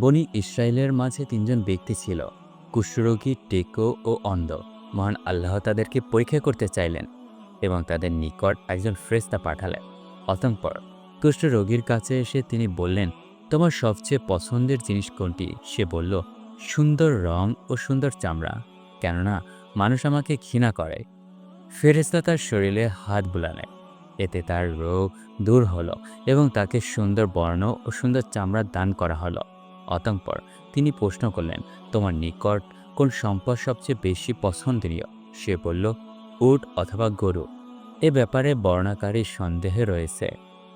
বনি ইসরায়েলের মাঝে তিনজন ব্যক্তি ছিল, কুষ্ঠরোগী, টেকো ও অন্ধ। মহান আল্লাহ তাদেরকে পরীক্ষা করতে চাইলেন এবং তাদের নিকট একজন ফ্রেস্তা পাঠালেন। অতঃপর কুষ্ঠরোগীর কাছে এসে তিনি বললেন, তোমার সবচেয়ে পছন্দের জিনিস কোনটি? সে বলল, সুন্দর রং ও সুন্দর চামড়া, কেননা মানুষ আমাকে ঘৃণা করে। ফেরেস্তা তার শরীরে হাত বুলালেন এতে তার রোগ দূর হলো এবং তাকে সুন্দর বর্ণ ও সুন্দর চামড়া দান করা হলো। অতঃপর তিনি প্রশ্ন করলেন, তোমার নিকট কোন সম্পদ সবচেয়ে বেশি পছন্দনীয়? সে বলল, উট অথবা গরু। এ ব্যাপারে বর্ণাকারী সন্দেহে রয়েছে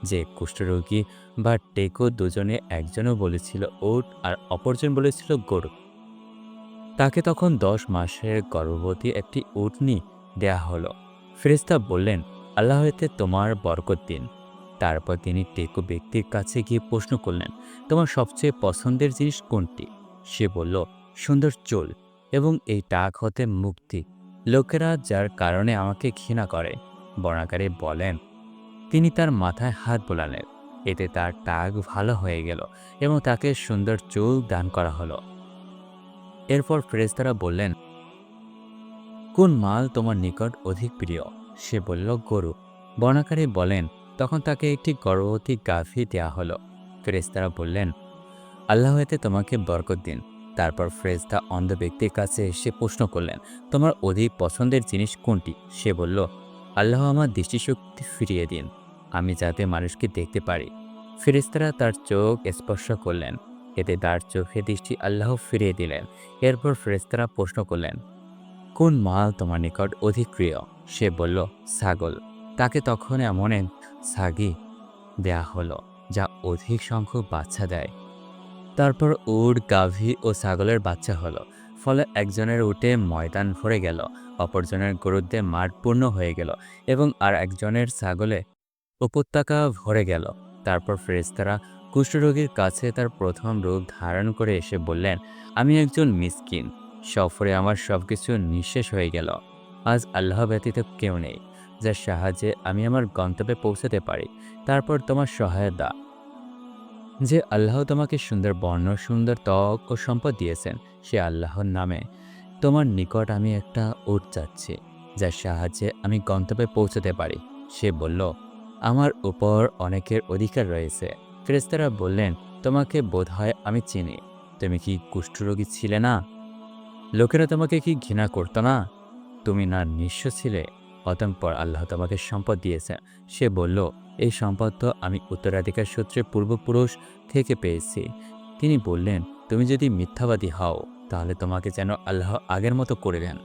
যে কুষ্ঠরোগী বা টেকো দুজনে একজনও বলেছিল উট আর অপরজন বলেছিল গরু। তাকে তখন দশ মাসের গর্ভবতী একটি উটনি দেয়া হলো। ফেরিস্তা বললেন, আল্লাহ এতে তোমার বরকত দিন। তারপর তিনি টেকো ব্যক্তির কাছে গিয়ে প্রশ্ন করলেন, তোমার সবচেয়ে পছন্দের জিনিস কোনটি? সে বলল, সুন্দর চুল এবং এই টাক হতে মুক্তি। লোকেরা যার কারণে আমাকে ঘৃণা করে। বর্ণাকারী বলেন, তিনি তার মাথায় হাত বোলালেন। এতে তার টাক ভালো হয়ে গেল এবং তাকে সুন্দর চুল দান করা হলো। এরপর ফেরেস্তারা বললেন, কোন মাল তোমার নিকট অধিক প্রিয়? সে বলল, গরু। বর্ণাকারী বলেন তখন তাকে একটি গর্ভবতী গাভী দেয়া হলো। ফেরেস্তারা বললেন, আল্লাহ এতে তোমাকে বরকত দিন। তারপর ফ্রেস্তা অন্ধ ব্যক্তির কাছে এসে প্রশ্ন করলেন, তোমার অধিক পছন্দের জিনিস কোনটি? সে বলল, আল্লাহ আমার দৃষ্টিশক্তি ফিরিয়ে দিন, আমি যাতে মানুষকে দেখতে পারি। ফেরেস্তারা তার চোখ স্পর্শ করলেন, এতে তার চোখে দৃষ্টি আল্লাহ ফিরিয়ে দিলেন। এরপর ফেরেস্তারা প্রশ্ন করলেন, কোন মাল তোমার নিকট অধিক প্রিয়? সে বলল, ছাগল। তাকে তখন এমন এক ছাগি দেয়া হলো, যা অধিক সংখ্যক বাচ্চা দেয়। তারপর উট, গাভী ও ছাগলের বাচ্চা হলো, ফলে একজনের উটে ময়দান ভরে গেল, অপরজনের গরুতে মাঠ পূর্ণ হয়ে গেল এবং আর একজনের ছাগলে উপত্যকা ভরে গেল। তারপর ফেরেস্তারা কুষ্ঠরোগীর কাছে তার প্রথম রূপ ধারণ করে এসে বললেন, আমি একজন মিসকিন, সফরে আমার সব কিছু নিঃশেষ হয়ে গেল। আজ আল্লাহ ব্যতীত কেউ নেই। যার সাহায্যে আমি আমার গন্তব্যে পৌঁছাতে পারি। তারপর তোমার সহায়তা যে আল্লাহ তোমাকে সুন্দর বর্ণ, সুন্দর ত্বক ও সম্পদ দিয়েছেন, সে আল্লাহর নামে। তোমার নিকট আমি একটা উট চাচ্ছি, যার সাহায্যে আমি গন্তব্যে পৌঁছাতে পারি। সে বলল, আমার উপর অনেকের অধিকার রয়েছে। ফেরেস্তারা বললেন, তোমাকে বোধহয় আমি চিনি। তুমি কি কুষ্ঠরোগী ছিলে না? লোকেরা তোমাকে কি ঘৃণা করতো না? তুমি না নিঃস্ব ছিলে? অতঃপর আল্লাহ তোমাকে সম্পদ দিয়েছে সে বলল, এই সম্পদ তো আমি উত্তরাধিকার সূত্রে পূর্বপুরুষ থেকে পেয়েছি। তিনি বললেন, তুমি যদি মিথ্যাবাদী হও, তাহলে তোমাকে যেন আল্লাহ আগের মতো করে দেন।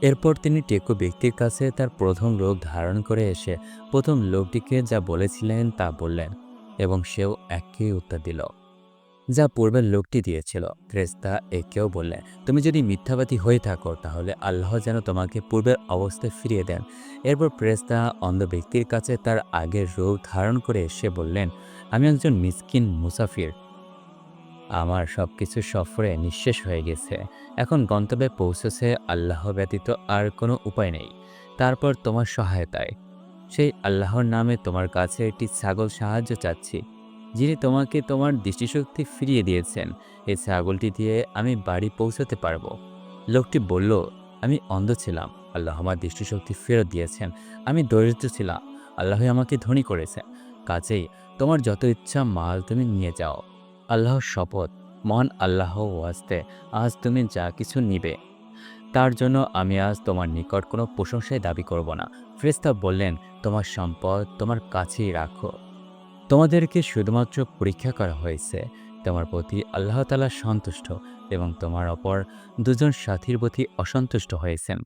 এরপর তিনি টেকো ব্যক্তির কাছে তার প্রথম রোগ ধারণ করে এসে প্রথম লোকটিকে যা বলেছিলেন তা বললেন এবং সেও একই উত্তর দিল। যা পূর্বের লোকটি দিয়েছিল। ফ্রেস্তা একেও বললেন, তুমি যদি মিথ্যাবাদী হয়ে থাকো, তাহলে আল্লাহ যেন তোমাকে পূর্বের অবস্থায় ফিরিয়ে দেন। এরপর ফ্রেস্তা অন্ধ ব্যক্তির কাছে তার আগের রূপ ধারণ করে এসে বললেন, আমি একজন মিসকিন মুসাফির। আমার সব কিছু সফরে নিঃশেষ হয়ে গেছে। এখন গন্তব্যে পৌঁছেছে আল্লাহ ব্যতীত আর কোনো উপায় নেই। তারপর তোমার সহায়তায়। সেই আল্লাহর নামে তোমার কাছে একটি ছাগল সাহায্য চাচ্ছি। যিনি তোমাকে তোমার দৃষ্টিশক্তি ফিরিয়ে দিয়েছেন এই ছাগলটি দিয়ে আমি বাড়ি পৌঁছাতে পারব। লোকটি বলল, আমি অন্ধ ছিলাম। আল্লাহ আমার দৃষ্টিশক্তি ফেরত দিয়েছেন। আমি দরিদ্র ছিলাম। আল্লাহ আমাকে ধনী করেছেন। কাজেই তোমার যত ইচ্ছা মাল তুমি নিয়ে যাও। আল্লাহর শপথ, মহান আল্লাহ ওয়াস্তে আজ তুমি যা কিছু নিবে। তার জন্য আমি আজ তোমার নিকট কোনো প্রশংসায় দাবি করব না। ফ্রেস্তা বললেন, তোমার সম্পদ তোমার কাছেই রাখো। তোমাদেরকে শুধুমাত্র পরীক্ষা করা হয়েছে। তোমার প্রতি আল্লাহতালা সন্তুষ্ট এবং তোমার অপর দুজন সাথীর প্রতি অসন্তুষ্ট হয়েছেন।